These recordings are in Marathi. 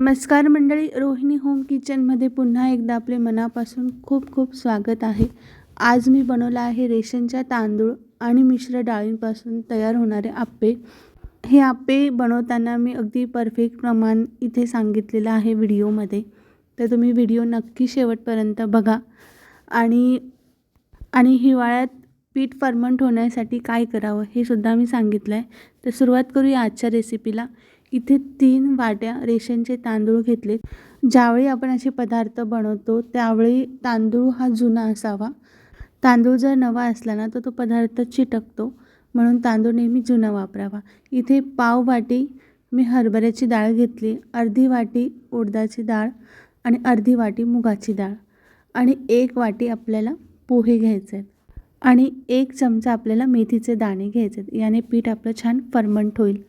नमस्कार मंडळी रोहिणी होम किचनमध्ये पुन्हा एकदा आपले मनापासून खूप खूप स्वागत आहे. आज मी बनवलं आहे रेशनच्या तांदूळ आणि मिश्र डाळींपासून तयार होणारे आप्पे. हे आप्पे बनवताना मी अगदी परफेक्ट प्रमाण इथे सांगितलेलं आहे व्हिडिओमध्ये. तर तुम्ही व्हिडिओ नक्की शेवटपर्यंत बघा. आणि आणि हिवाळ्यात पीठ फर्मंट होण्यासाठी काय करावं हे सुद्धा मी सांगितलं आहे तर सुरुवात करूया आजच्या रेसिपीला इथे तीन वाट्या रेशनचे तांदूळ घेतलेत ज्यावेळी आपण असे पदार्थ बनवतो त्यावेळी तांदूळ हा जुना असावा. तांदूळ जर नवा असला ना तर तो पदार्थ चिटकतो. म्हणून तांदूळ नेहमी जुना वापरावा. इथे पाव वाटी मी हरभऱ्याची डाळ घेतली अर्धी वाटी उडदाची डाळ आणि अर्धी वाटी मुगाची डाळ आणि एक वाटी आपल्याला पोहे घ्यायचे आहेत आणि एक चमचा आपल्याला मेथीचे दाणे घ्यायचे आहेत. याने पीठ आपलं छान फर्मंट होईल.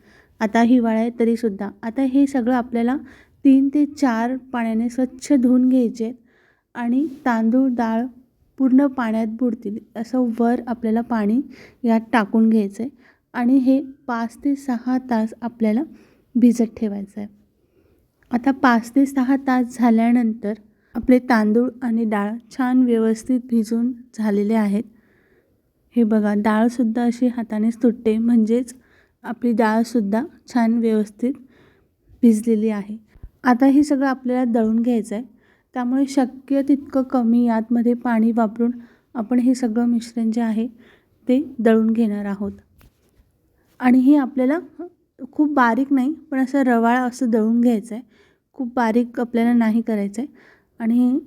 आता हिवाळा आहे तरीसुद्धा. आता हे सगळं आपल्याला तीन ते चार पाण्याने स्वच्छ धुवून घ्यायचे आणि तांदूळ डाळ पूर्ण पाण्यात बुडतील असं वर आपल्याला पाणी यात टाकून घ्यायचं आहे आणि हे पाच ते सहा तास आपल्याला भिजत ठेवायचं आहे. आता पाच ते सहा तास झाल्यानंतर आपले तांदूळ आणि डाळ छान व्यवस्थित भिजून झालेले आहेत. हे बघा डाळसुद्धा अशी हातानेच तुटते म्हणजेच आपली डाळसुद्धा छान व्यवस्थित भिजलेली आहे. आता हे सगळं आपल्याला दळून घ्यायचं आहे त्यामुळे शक्य तितकं कमी यातमध्ये पाणी वापरून आपण हे सगळं मिश्रण जे आहे ते दळून घेणार आहोत. आणि हे आपल्याला खूप बारीक नाही पण असं रवाळ असं दळून घ्यायचं आहे खूप बारीक आपल्याला नाही करायचं आहे आणि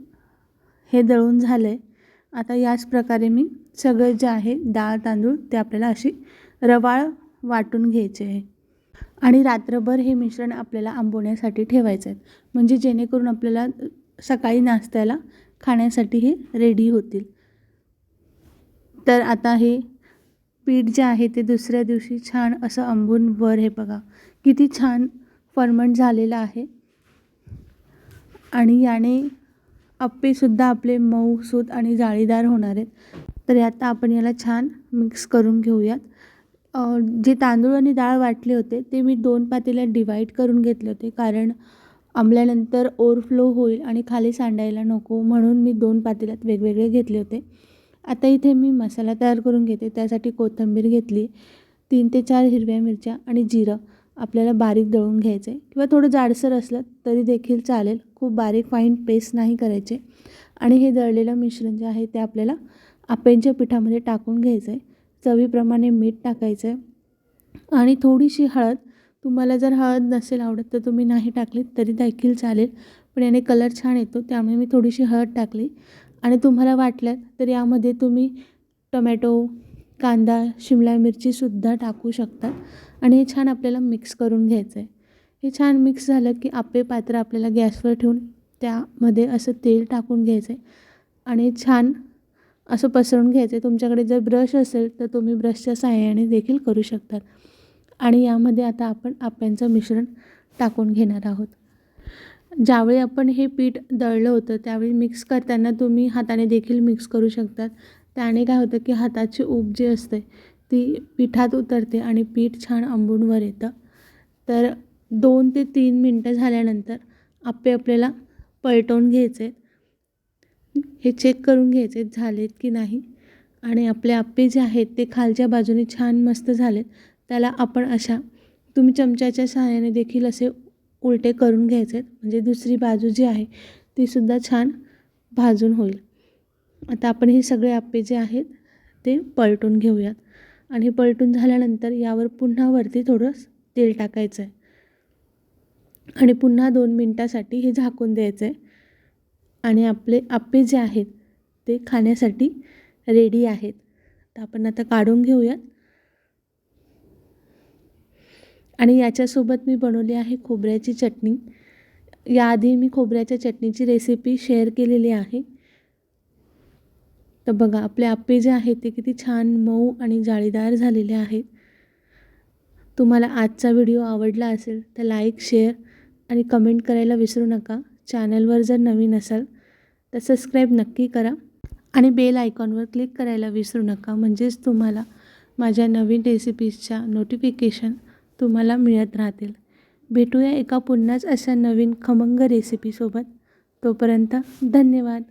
हे दळून झालं आहे आता याच प्रकारे मी सगळं जे आहे डाळ तांदूळ ते आपल्याला अशी रवाळ वाटून घ्यायचे आहे. आणि रात्रभर हे मिश्रण आपल्याला आंबवण्यासाठी ठेवायचं आहे म्हणजे जेणेकरून आपल्याला सकाळी नाश्त्याला खाण्यासाठी हे रेडी होतील. तर आता हे पीठ जे आहे ते दुसऱ्या दिवशी छान असं आंबून वर हे बघा किती छान फर्मंट झालेलं आहे. आणि याने अप्पेसुद्धा आपले मऊसूत आणि जाळीदार होणार आहेत. तर आता आपण याला छान मिक्स करून घेऊयात. जे तांदूळ आणि डाळ वाटले होते ते मी दोन पातेल्यात डिवाईड करून घेतले होते. कारण आंबल्यानंतर ओव्हरफ्लो होईल आणि खाली सांडायला नको म्हणून मी दोन पातेल्यात वेगवेगळे घेतले होते. आता इथे मी मसाला तयार करून घेते. त्यासाठी कोथिंबीर घेतली तीन ते चार हिरव्या मिरच्या आणि जिरं आपल्याला बारीक दळून घ्यायचं. आहे किंवा थोडं जाडसर असलं तरी देखील चालेल. खूप बारीक फाईन पेस्ट नाही करायचे. आणि हे दळलेलं मिश्रण जे आहे ते आपल्याला आप्यांच्या पिठामध्ये टाकून घ्यायचं आहे चवीप्रमाणे मीठ टाकायचं आहे आणि थोडीशी हळद तुम्हाला जर हळद नसेल आवडत तर तुम्ही नाही टाकली तरी देखील चालेल. पण याने कलर छान येतो त्यामुळे मी थोडीशी हळद टाकली. आणि तुम्हाला वाटल्यात तर यामध्ये तुम्ही टोमॅटो कांदा शिमला मिरचीसुद्धा टाकू शकता. आणि हे छान आपल्याला मिक्स करून घ्यायचं आहे हे छान मिक्स झालं की आप्पे पात्र आपल्याला गॅसवर ठेवून त्यामध्ये असं तेल टाकून घ्यायचं आहे आणि छान असं पसरून घ्यायचं. आहे तुमच्याकडे जर ब्रश असेल तर तुम्ही ब्रशच्या साहाय्याने देखील करू शकतात. आणि यामध्ये आता आपण आप्यांचं मिश्रण टाकून घेणार आहोत. ज्यावेळी आपण हे पीठ दळलं होतं त्यावेळी मिक्स करताना तुम्ही हाताने देखील मिक्स करू शकतात. त्याने काय होतं की हाताची ऊब जी असते ती पिठात उतरते आणि पीठ छान आंबूनवर येतं. तर दोन ते तीन मिनटं झाल्यानंतर आप्पे आपल्याला पलटवून घ्यायचे. हे चेक करून घ्यायचे झालेत की नाही. आणि आपले आप्पे जे आहेत ते खालच्या बाजूने छान मस्त झालेत. त्याला आपण अशा तुम्ही चमच्याच्या सहाय्याने देखील असे उलटे करून घ्यायचे म्हणजे दुसरी बाजू जी आहे तीसुद्धा छान भाजून होईल. आता आपण हे सगळे आप्पे जे आहेत ते पलटून घेऊयात. आणि पलटून झाल्यानंतर यावर पुन्हा वरती थोडं तेल टाकायचं आहे आणि पुन्हा दोन मिनटासाठी हे झाकून द्यायचं आहे आणि आपले आप्पे जे आहेत ते खाण्यासाठी रेडी आहेत. तर आपण आता काढून घेऊयात. आणि याच्यासोबत मी बनवली आहे खोबऱ्याची चटणी. याआधी मी खोबऱ्याच्या चटणीची रेसिपी शेअर केलेली आहे. तर बघा आपले आप्पे जे आहेत ते किती छान मऊ आणि जाळीदार झालेले आहेत. तुम्हाला आजचा व्हिडिओ आवडला असेल तर लाईक शेअर आणि कमेंट करायला विसरू नका. चॅनलवर जर नवीन असाल तर सबस्क्राईब नक्की करा. आणि बेल आयकॉनवर क्लिक करायला विसरू नका. म्हणजेच तुम्हाला माझ्या नवीन रेसिपीजच्या नोटिफिकेशन तुम्हाला मिळत राहतील. भेटूया एका पुन्हाच अशा नवीन खमंग रेसिपीसोबत तोपर्यंत धन्यवाद.